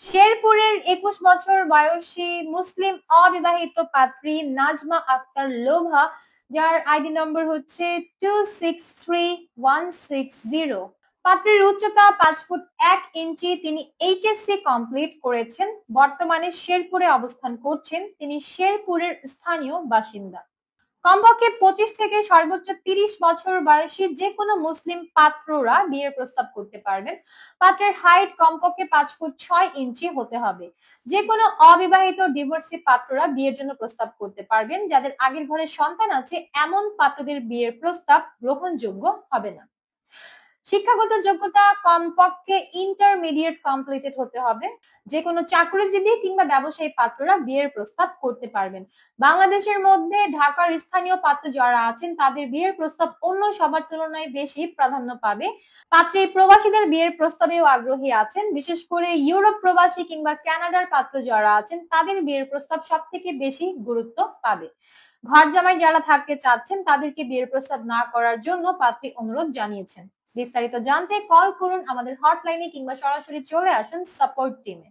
শেরপুরের একুশ বছর বয়সী মুসলিম অবিবাহিত পাত্রী নাজমা আক্তার লোভা, যার আইডি নম্বর হচ্ছে two six three one six zero পাত্রীর উচ্চতা পাঁচ ফুট এক ইঞ্চি, তিনি এইচএসসি কমপ্লিট করেছেন। বর্তমানে শেরপুরে অবস্থান করছেন। তিনি শেরপুরের স্থানীয় বাসিন্দা। কমপক্ষে পঁচিশ থেকে সর্বোচ্চ তিরিশ বছর বয়সী যে কোনো মুসলিম পাত্ররা বিয়ের প্রস্তাব করতে পারবেন। পাত্রের হাইট কমপক্ষে পাঁচ ফুট ছয় ইঞ্চি হতে হবে। যে কোনো অবিবাহিত ডিভোর্সি পাত্ররা বিয়ের জন্য প্রস্তাব করতে পারবেন। যাদের আগের ঘরে সন্তান আছে, এমন পাত্রদের বিয়ের প্রস্তাব গ্রহণযোগ্য হবে না। শিক্ষাগত যোগ্যতা কমপক্ষে ইন্টারমিডিয়েট কমপ্লিটেড হতে হবে। যে কোনো চাকরিজীবী কিংবা ব্যবসায়ী পাত্ররা বিয়ের প্রস্তাব করতে পারবেন। বাংলাদেশের মধ্যে ঢাকার স্থানীয় পাত্র যারা আছেন, তাদের বিয়ের প্রস্তাব অন্য সবার তুলনায় বেশি প্রাধান্য পাবে। পাত্রী প্রবাসীদের বিয়ের প্রস্তাবেও আগ্রহী আছেন। বিশেষ করে ইউরোপ প্রবাসী কিংবা কানাডার পাত্র যারা আছেন, তাদের বিয়ের প্রস্তাব সব থেকে বেশি গুরুত্ব পাবে। ঘর জামাই যারা থাকতে চাচ্ছেন, তাদেরকে বিয়ের প্রস্তাব না করার জন্য পাত্রী অনুরোধ জানিয়েছেন। বিস্তারিত জানতে কল করুন আমাদের হটলাইনে কিংবা সরাসরি চলে আসুন সাপোর্ট টিমে